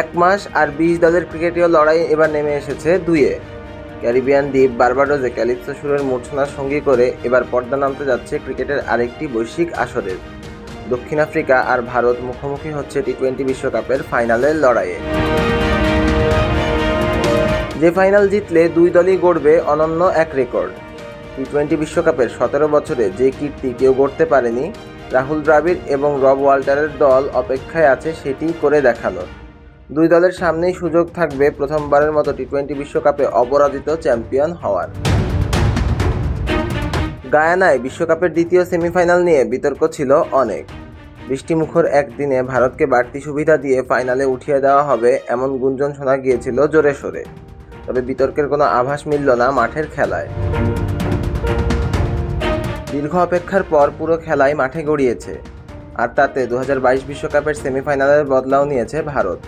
এক মাস আর বিশ দলের ক্রিকেটীয় লড়াই এবার নেমে এসেছে দুইয়ে। ক্যারিবিয়ান দ্বীপ বারবাডোজে ক্যালিপসো সুরের মূর্ছনার সঙ্গী করে এবার পর্দা নামতে যাচ্ছে ক্রিকেটের আরেকটি বৈশ্বিক আসরের। দক্ষিণ আফ্রিকা আর ভারত মুখোমুখি হচ্ছে টি টোয়েন্টি বিশ্বকাপের ফাইনালের লড়াইয়ে। যে ফাইনাল জিতলে দুই দলই গড়বে অনন্য এক রেকর্ড। টি টোয়েন্টি বিশ্বকাপের সতেরো বছরে যে কীর্তি কেউ গড়তে পারেনি, রাহুল দ্রাবিড় এবং রব ওয়াল্টারের দল অপেক্ষায় আছে সেটি করে দেখানোর দুই দলের সামনেই সুযোগ থাকবে প্রথমবারের মতো টি টোয়েন্টি বিশ্বকাপে অপরাজিত চ্যাম্পিয়ন হওয়ার। গায়ানায় বিশ্বকাপের দ্বিতীয় সেমিফাইনাল নিয়ে বিতর্ক ছিল অনেক। বৃষ্টিমুখর একদিনে ভারতকে বাড়তি সুবিধা দিয়ে ফাইনালে উঠিয়ে দেওয়া হবে এমন গুঞ্জন শোনা গিয়েছিল জোরে সোরে। তবে বিতর্কের কোনো আভাস মিলল না মাঠের খেলায়। দীর্ঘ অপেক্ষার পর পুরো খেলাই মাঠে গড়িয়েছে। আর তাতে দু বিশ্বকাপের সেমিফাইনালের বদলাও নিয়েছে ভারত।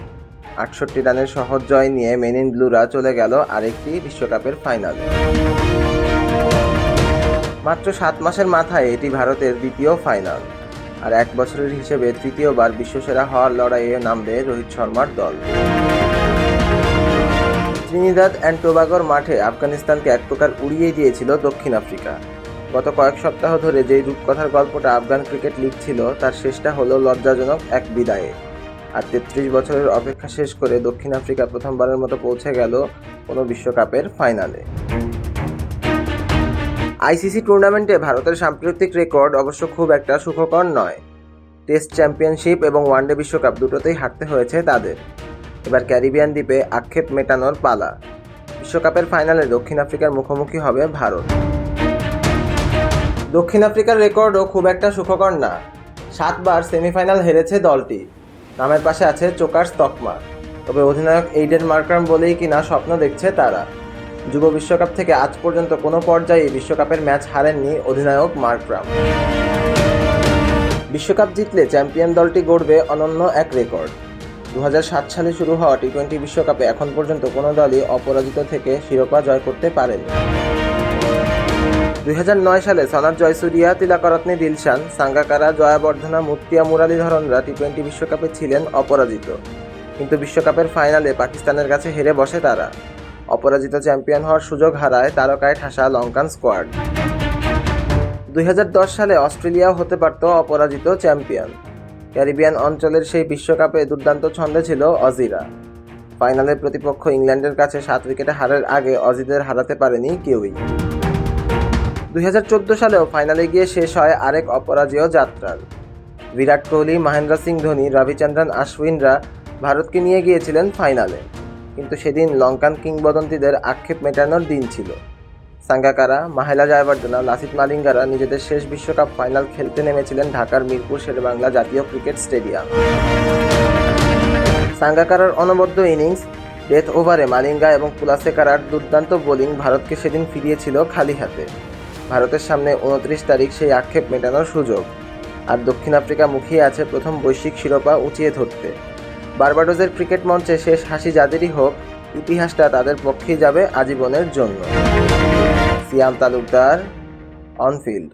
আটষট্টি রানের সহজ জয় নিয়ে মেনিন ব্লুরা চলে গেল আরেকটি বিশ্বকাপের ফাইনালে। মাত্র সাত মাসের মাথায় এটি ভারতের দ্বিতীয় ফাইনাল। আর এক বছরের হিসেবে তৃতীয়বার বিশ্বসেরা হওয়ার লড়াইয়ে নামবে রোহিত শর্মার দল। ত্রিনিদাদ অ্যান্ড টোবাগোর মাঠে আফগানিস্তানকে এক প্রকার উড়িয়ে দিয়েছিল দক্ষিণ আফ্রিকা। গত কয়েক সপ্তাহ ধরে যে রূপকথার গল্পটা আফগান ক্রিকেট লিগ ছিল তার শেষটা হলো লজ্জাজনক এক বিদায়ে। আর তেত্রিশ বছরের অপেক্ষা শেষ করে দক্ষিণ আফ্রিকা প্রথমবারের মতো পৌঁছে গেল কোনো বিশ্বকাপের ফাইনালে। আইসিসি টুর্নামেন্টে ভারতের সাম্প্রতিক রেকর্ড অবশ্য খুব একটা সুখকর নয়। টেস্ট চ্যাম্পিয়নশিপ এবং ওয়ানডে বিশ্বকাপ দুটোতেই হারতে হয়েছে তাদের। এবার ক্যারিবিয়ান দ্বীপে আক্ষেপ মেটানোর পালা। বিশ্বকাপের ফাইনালে দক্ষিণ আফ্রিকার মুখোমুখি হবে ভারত। দক্ষিণ আফ্রিকার রেকর্ডও খুব একটা সুখকর না। সাতবার সেমিফাইনাল হেরেছে দলটি। নামের পাশে আছে চোকার তকমা তবে অধিনায়ক এইডেন মার্ক্রাম বলেই কিনা স্বপ্ন দেখছে তারা। যুব বিশ্বকাপ থেকে আজ পর্যন্ত কোনো পর্যায়ে বিশ্বকাপের ম্যাচ হারেননি অধিনায়ক মার্ক্রাম। বিশ্বকাপ জিতলে চ্যাম্পিয়ন দলটি গড়বে অনন্য এক রেকর্ড। দু হাজার সাত সালে শুরু হওয়া টি টোয়েন্টি বিশ্বকাপে এখন পর্যন্ত কোনো দলই অপরাজিত থেকে শিরোপা জয় করতে পারেনি। দুই হাজার নয় সালে সনাত জয়সুরিয়া তিলাকরত্নে দিলশান, সাঙ্গাকারা, জয়াবর্ধনা মুতিয়া মুরালীধরনরা টি টোয়েন্টি বিশ্বকাপে ছিলেন অপরাজিত। কিন্তু বিশ্বকাপের ফাইনালে পাকিস্তানের কাছে হেরে বসে তারা। অপরাজিত চ্যাম্পিয়ন হওয়ার সুযোগ হারায় তারকায় ঠাসা লঙ্কান স্কোয়াড। দুই হাজার দশ সালে অস্ট্রেলিয়াও হতে পারত অপরাজিত চ্যাম্পিয়ন। ক্যারিবিয়ান অঞ্চলের সেই বিশ্বকাপে দুর্দান্ত ছন্দে ছিল অজিরা। ফাইনালের প্রতিপক্ষ ইংল্যান্ডের কাছে সাত উইকেটে হারের আগে অজিদের হারাতে পারেনি কেউই। দুই হাজার চোদ্দ সালেও ফাইনালে গিয়ে শেষ হয় আরেক অপরাজেয় যাত্রার। বিরাট কোহলি, মহেন্দ্র সিং ধোনি, রবিচন্দ্রন আশ্বিনরা ভারতকে নিয়ে গিয়েছিলেন ফাইনালে। কিন্তু সেদিন লঙ্কান কিংবদন্তিদের আক্ষেপ মেটানোর দিন ছিল। সাঙ্গাকারা, মাহেলা জয়বর্ধনা লাসিত মালিঙ্গারা নিজেদের শেষ বিশ্বকাপ ফাইনাল খেলতে নেমেছিলেন ঢাকার মিরপুর শেরেবাংলা জাতীয় ক্রিকেট স্টেডিয়াম। সাঙ্গাকারার অনবদ্য ইনিংস, ডেথ ওভারে মালিঙ্গা এবং পুলাসেকারার দুর্দান্ত বোলিং ভারতকে সেদিন ফিরিয়েছিল খালি হাতে। ভারতের সামনে উনত্রিশ তারিখ সেই আক্ষেপ মেটানোর সুযোগ। আর দক্ষিণ আফ্রিকা মুখিয়ে আছে প্রথম বৈশ্বিক শিরোপা উঁচিয়ে ধরতে। বার্বাডোজের ক্রিকেট মঞ্চে শেষ হাসি যাদেরই হোক, ইতিহাসটা তাদের পক্ষেই যাবে আজীবনের জন্য। সিয়াম তালুকদার, অনফিল্ড।